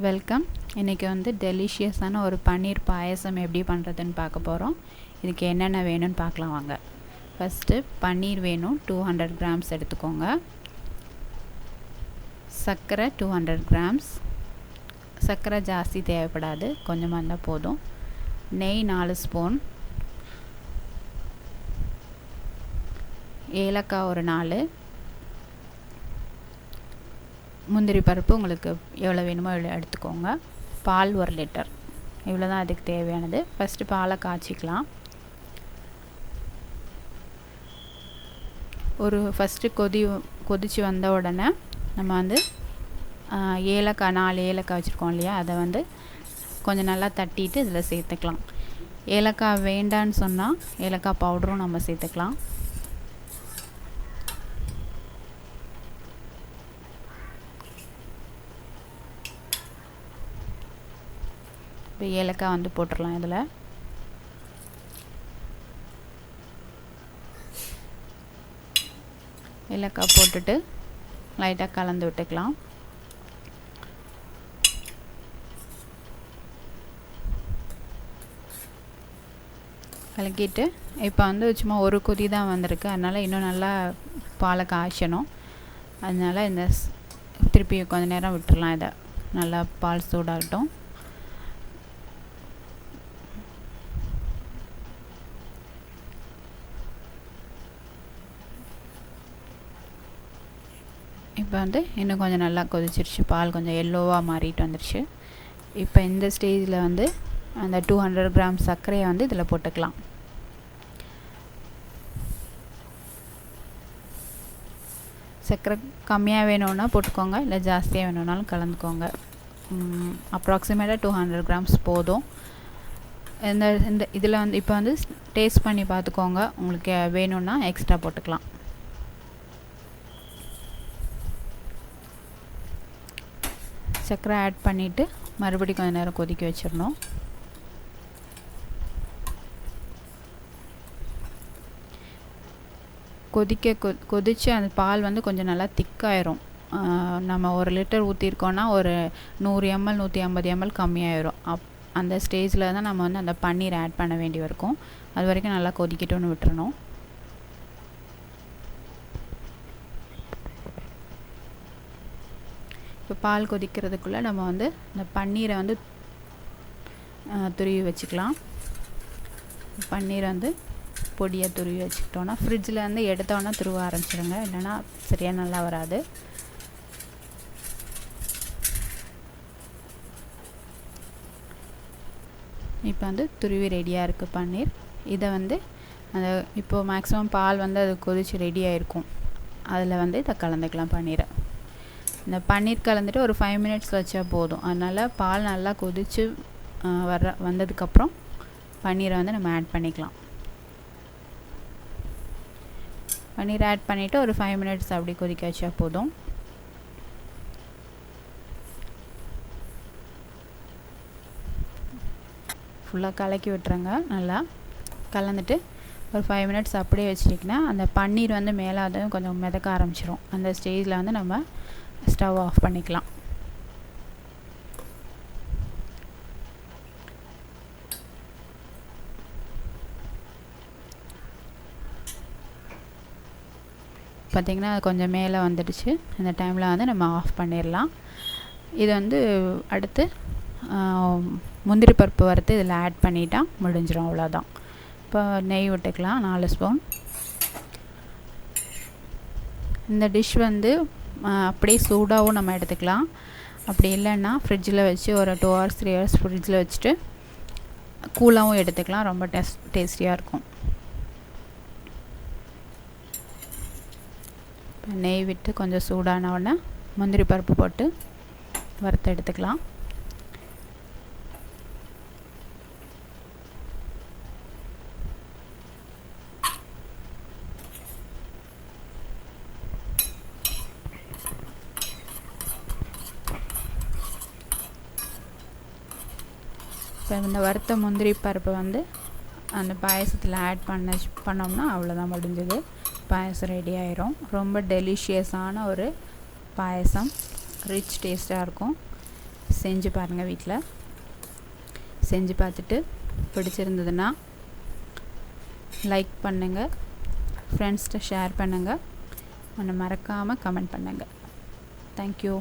Welcome இன்றைக்கி வந்து டெலிஷியஸான ஒரு பன்னீர் பாயசம் எப்படி பண்ணுறதுன்னு பார்க்க போகிறோம் இதுக்கு என்னென்ன வேணும்னு பார்க்கலாம் வாங்க. ஃபஸ்ட்டு பன்னீர் வேணும். டூ ஹண்ட்ரட் கிராம்ஸ் எடுத்துக்கோங்க. சர்க்கரை டூ ஹண்ட்ரட் கிராம்ஸ் சர்க்கரை ஜாஸ்தி தேவைப்படாது. கொஞ்சமாக இருந்தால் போதும். நெய் நாலு ஸ்பூன் ஏலக்காய் ஒரு நாலு. முந்திரி பருப்பு உங்களுக்கு எவ்வளோ வேணுமோ எவ்வளோ எடுத்துக்கோங்க. பால் ஒரு லிட்டர். இவ்வளோ தான் அதுக்கு தேவையானது. ஃபஸ்ட்டு பாலை காய்ச்சிக்கலாம். ஒரு ஃபஸ்ட்டு கொதி கொதித்து வந்த உடனே நம்ம வந்து ஏலக்காய் நாலு ஏலக்காய் வச்சுருக்கோம் இல்லையா? அதை வந்து கொஞ்சம் நல்லா தட்டிட்டு இதில் சேர்த்துக்கலாம். ஏலக்காய் வேண்டான்னு சொன்னால் ஏலக்காய் பவுடரும் நம்ம சேர்த்துக்கலாம். இப்போ ஏலக்காய் வந்து போட்டுடலாம் இதில். ஏலக்காய் போட்டுட்டு லைட்டாக கலந்து விட்டுக்கலாம். கலக்கிட்டு இப்போ வந்து சும்மா ஒரு கொதி தான் வந்திருக்கு. அதனால் இன்னும் நல்லா பாலை காய்ச்சணும். அதனால் இந்த திருப்பி கொஞ்ச நேரம் விட்டுடலாம் இதை. நல்லா பால் சூடாகட்டும். இப்போ வந்து இன்னும் கொஞ்சம் நல்லா கொதிச்சிருச்சு. பால் கொஞ்சம் எல்லோவாக மாறிட்டு வந்துருச்சு. இப்போ இந்த ஸ்டேஜில் வந்து அந்த டூ ஹண்ட்ரட் கிராம் சர்க்கரையை வந்து இதில் போட்டுக்கலாம். சர்க்கரை கம்மியாக வேணும்னா போட்டுக்கோங்க. இல்லை ஜாஸ்தியாக வேணும்னாலும் கலந்துக்கோங்க. அப்ராக்சிமேட்டாக டூ ஹண்ட்ரட் கிராம்ஸ் போதும். இந்த இந்த இதில் வந்து இப்போ வந்து டேஸ்ட் பண்ணி பார்த்துக்கோங்க. உங்களுக்கு வேணும்னா எக்ஸ்ட்ரா போட்டுக்கலாம். சர்க்கரை ஆட் பண்ணிவிட்டு மறுபடியும் கொஞ்சம் நேரம் கொதிக்க வச்சிடணும். கொதிக்க கொ கொதித்து அந்த பால் வந்து கொஞ்சம் நல்லா திக்காயிரும். நம்ம ஒரு லிட்டர் ஊற்றிருக்கோன்னா ஒரு நூறு எம்எல் நூற்றி ஐம்பது எம்எல் கம்மியாயிரும். அப் அந்த ஸ்டேஜில் தான் நம்ம வந்து அந்த பன்னீர் ஆட் பண்ண வேண்டி இருக்கும். அது வரைக்கும் நல்லா கொதிக்கட்டும்னு விட்டுறணும். இப்போ பால் கொதிக்கிறதுக்குள்ளே நம்ம வந்து இந்த பன்னீரை வந்து துருவி வச்சுக்கலாம். பன்னீரை வந்து பொடியாக துருவி வச்சுக்கிட்டோன்னா ஃப்ரிட்ஜில் வந்து எடுத்தோன்னா துருவ ஆரம்பிச்சிடுங்க இல்லைன்னா சரியாக நல்லா வராது. இப்போ வந்து துருவி ரெடியாக இருக்குது பன்னீர். இதை வந்து அந்த இப்போது மேக்ஸிமம் பால் வந்து அது கொதித்து ரெடியாக இருக்கும் அதில் வந்து இதை கலந்துக்கலாம் பன்னீரை. இந்த பன்னீர் கலந்துட்டு ஒரு ஃபைவ் மினிட்ஸ் வச்சா போதும். அதனால் பால் நல்லா கொதித்து வர வந்ததுக்கப்புறம் பன்னீரை வந்து நம்ம ஆட் பண்ணிக்கலாம். பன்னீர் ஆட் பண்ணிவிட்டு ஒரு ஃபைவ் மினிட்ஸ் அப்படி கொதிக்க வச்சா போதும். ஃபுல்லாக கலக்கி விட்டுருங்க. நல்லா கலந்துட்டு ஒரு ஃபைவ் மினிட்ஸ் அப்படியே வச்சிட்டிங்கன்னா அந்த பன்னீர் வந்து மேலே அது கொஞ்சம் மிதக்க ஆரம்பிச்சிரும். அந்த ஸ்டேஜில் வந்து நம்ம ஸ்டவ் ஆஃப் பண்ணிக்கலாம். பார்த்திங்கன்னா கொஞ்சம் மேலே வந்துடுச்சு. இந்த டைமில் வந்து நம்ம ஆஃப் பண்ணிடலாம் இது வந்து அடுத்து முந்திரி பருப்பு வறுத்து இதில் ஆட் பண்ணிட்டா முடிஞ்சிடும் அவ்வளோதான் இப்போ நெய் விட்டுக்கலாம் நாலு ஸ்பூன். இந்த டிஷ் வந்து அப்படியே சூடாகவும் நம்ம எடுத்துக்கலாம். அப்படி இல்லைன்னா ஃப்ரிட்ஜில் வச்சு ஒரு டூ ஹவர்ஸ் த்ரீ ஹவர்ஸ் ஃப்ரிட்ஜில் வச்சுட்டு கூலாகவும் எடுத்துக்கலாம். ரொம்ப டேஸ்ட் டேஸ்டியாக இருக்கும். நெய் விட்டு கொஞ்சம் சூடான உடனே முந்திரி பருப்பு போட்டு வறுத்து எடுத்துக்கலாம். இப்போ இந்த வறுத்த முந்திரி பருப்பு வந்து அந்த பாயசத்தில் ஆட் பண்ண பண்ணோம்னா அவ்வளோதான் முடிஞ்சது. பாயசம் ரெடி ஆயிரும். ரொம்ப டெலிஷியஸான ஒரு பாயசம். ரிச் டேஸ்ட்டாக இருக்கும். செஞ்சு பாருங்கள் வீட்டில் செஞ்சு பார்த்துட்டு பிடிச்சிருந்ததுன்னா லைக் பண்ணுங்கள் ஃப்ரெண்ட்ஸ்கிட்ட ஷேர் பண்ணுங்கள் ஒன்று மறக்காமல் கமெண்ட் பண்ணுங்கள் தேங்க்யூ